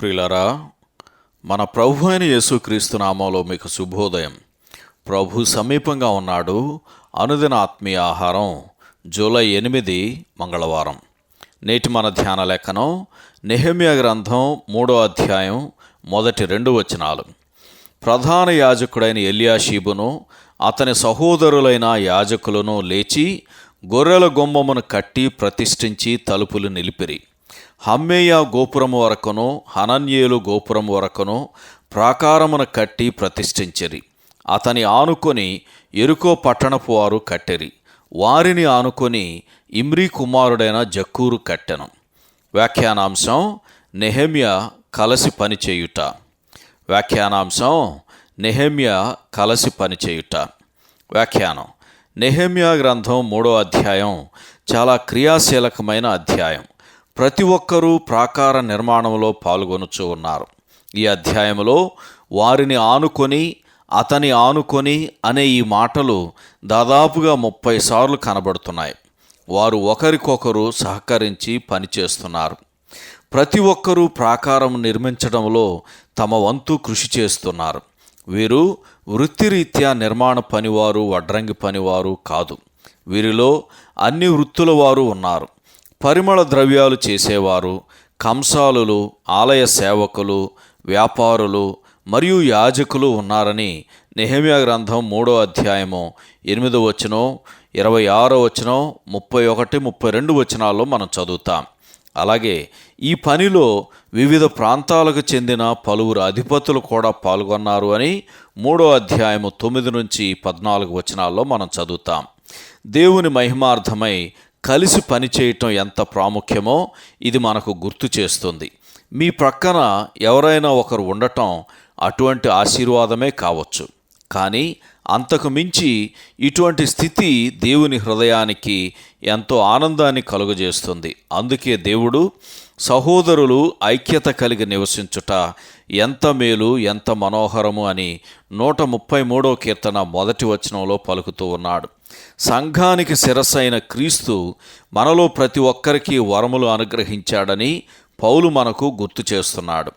ప్రియులరా మన ప్రభు అయిన యేసుక్రీస్తు నామంలో మీకు శుభోదయం. ప్రభు సమీపంగా ఉన్నాడు. అనుదిన ఆత్మీయ ఆహారం జూలై ఎనిమిది మంగళవారం. నేటి మన ధ్యాన లేఖనం నెహమ్యా గ్రంథం మూడో అధ్యాయం మొదటి రెండు వచనాలు. ప్రధాన యాజకుడైన ఎలియాషీబును అతని సహోదరులైన యాజకులను లేచి గొర్రెల గొమ్మమును కట్టి ప్రతిష్ఠించి తలుపులు నిలిపిరి. హమ్మేయ గోపురము వరకును హనన్యేలు గోపురము వరకును ప్రాకారమున కట్టి ప్రతిష్ఠించిరి. అతని ఆనుకొని ఎరుకో పట్టణపు వారు కట్టిరి. వారిని ఆనుకొని ఇమ్రీ కుమారుడైన జక్కూరు కట్టెను. వ్యాఖ్యానాంశం నెహమ్య కలసి పనిచేయుట వ్యాఖ్యానాంశం నెహమ్య కలసి పనిచేయుట వ్యాఖ్యానం నెహమ్య గ్రంథం మూడో అధ్యాయం చాలా క్రియాశీలకమైన అధ్యాయం. ప్రతి ఒక్కరూ ప్రాకార నిర్మాణంలో పాల్గొనుచు ఉన్నారు. ఈ అధ్యాయంలో వారిని ఆనుకొని అతని ఆనుకొని అనే ఈ మాటలు దాదాపుగా ముప్పై సార్లు కనబడుతున్నాయి. వారు ఒకరికొకరు సహకరించి పనిచేస్తున్నారు. ప్రతి ఒక్కరూ ప్రాకారం నిర్మించడంలో తమ వంతు కృషి చేస్తున్నారు. వీరు వృత్తిరీత్యా నిర్మాణ పనివారు వడ్రంగి పనివారు కాదు. వీరిలో అన్ని వృత్తుల వారు ఉన్నారు. పరిమళ ద్రవ్యాలు చేసేవారు కంసాలులు ఆలయ సేవకులు వ్యాపారులు మరియు యాజకులు ఉన్నారని నెహమియా గ్రంథం మూడో అధ్యాయము ఎనిమిదో వచనం ఇరవై ఆరో వచనం ముప్పై ఒకటి ముప్పై రెండు వచనాల్లో మనం చదువుతాం. అలాగే ఈ పనిలో వివిధ ప్రాంతాలకు చెందిన పలువురు అధిపతులు కూడా పాల్గొన్నారు అని మూడో అధ్యాయము తొమ్మిది నుంచి పద్నాలుగు వచనాల్లో మనం చదువుతాం. దేవుని మహిమార్థమై కలిసి పనిచేయటం ఎంత ప్రాముఖ్యమో ఇది మనకు గుర్తు చేస్తుంది. మీ ప్రక్కన ఎవరైనా ఒకరు ఉండటం అటువంటి ఆశీర్వాదమే కావచ్చు. కానీ అంతకు మించి ఇటువంటి స్థితి దేవుని హృదయానికి ఎంతో ఆనందాన్ని కలుగజేస్తుంది. అందుకే దేవుడు సహోదరులు ఐక్యత కలిగి నివసించుట ఎంత మేలు ఎంత మనోహరము అని నూట ముప్పై మూడో కీర్తన మొదటి వచనంలో పలుకుతూ ఉన్నాడు. సంఘానికి శిరస్సైన క్రీస్తు మనలో ప్రతి ఒక్కరికి వరములు అనుగ్రహించాడని పౌలు మనకు గుర్తు చేస్తున్నాడు.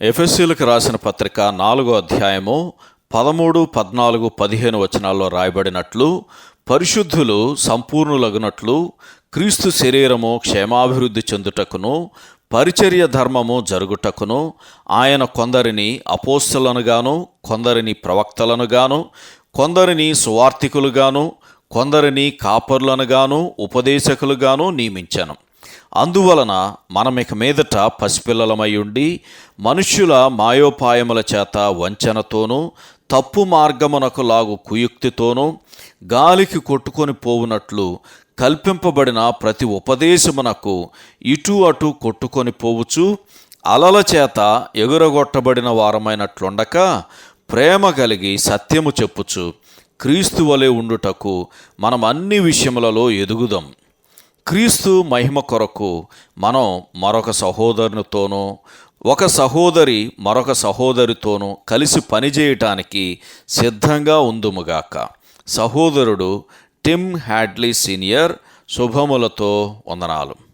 ఎఫ్ఎస్సీలకు రాసిన పత్రిక నాలుగో అధ్యాయము పదమూడు పద్నాలుగు పదిహేను వచనాల్లో రాయబడినట్లు పరిశుద్ధులు సంపూర్ణులగునట్లు క్రీస్తు శరీరము క్షేమాభివృద్ధి చెందుటకును పరిచర్య ధర్మము జరుగుటకును ఆయన కొందరిని అపోస్తలనుగాను కొందరిని ప్రవక్తలనుగాను కొందరిని సువార్థికులుగాను కొందరిని కాపర్లనుగాను ఉపదేశకులుగాను నియమించాను. అందువలన మనమిక మీదట పసిపిల్లలమై ఉండి మనుష్యుల మాయోపాయముల చేత వంచనతోనూ తప్పు మార్గమునకు లాగు కుయుక్తితోనూ గాలికి కొట్టుకొని పోవునట్లు కల్పింపబడిన ప్రతి ఉపదేశమునకు ఇటు అటు కొట్టుకొని పోవచ్చు అలల చేత ఎగురగొట్టబడిన వారమైనట్లుండక ప్రేమ కలిగి సత్యము చెప్పుచు క్రీస్తు వలె ఉండుటకు మనం అన్ని విషయములలో ఎదుగుదాం. క్రీస్తు మహిమ కొరకు మనం మరొక సహోదరునితోనూ ఒక సహోదరి మరొక సహోదరితోనూ కలిసి పనిచేయటానికి సిద్ధంగా ఉందుముగాక. సహోదరుడు టిమ్ హ్యాడ్లీ సీనియర్ శుభములతో వందనాలు.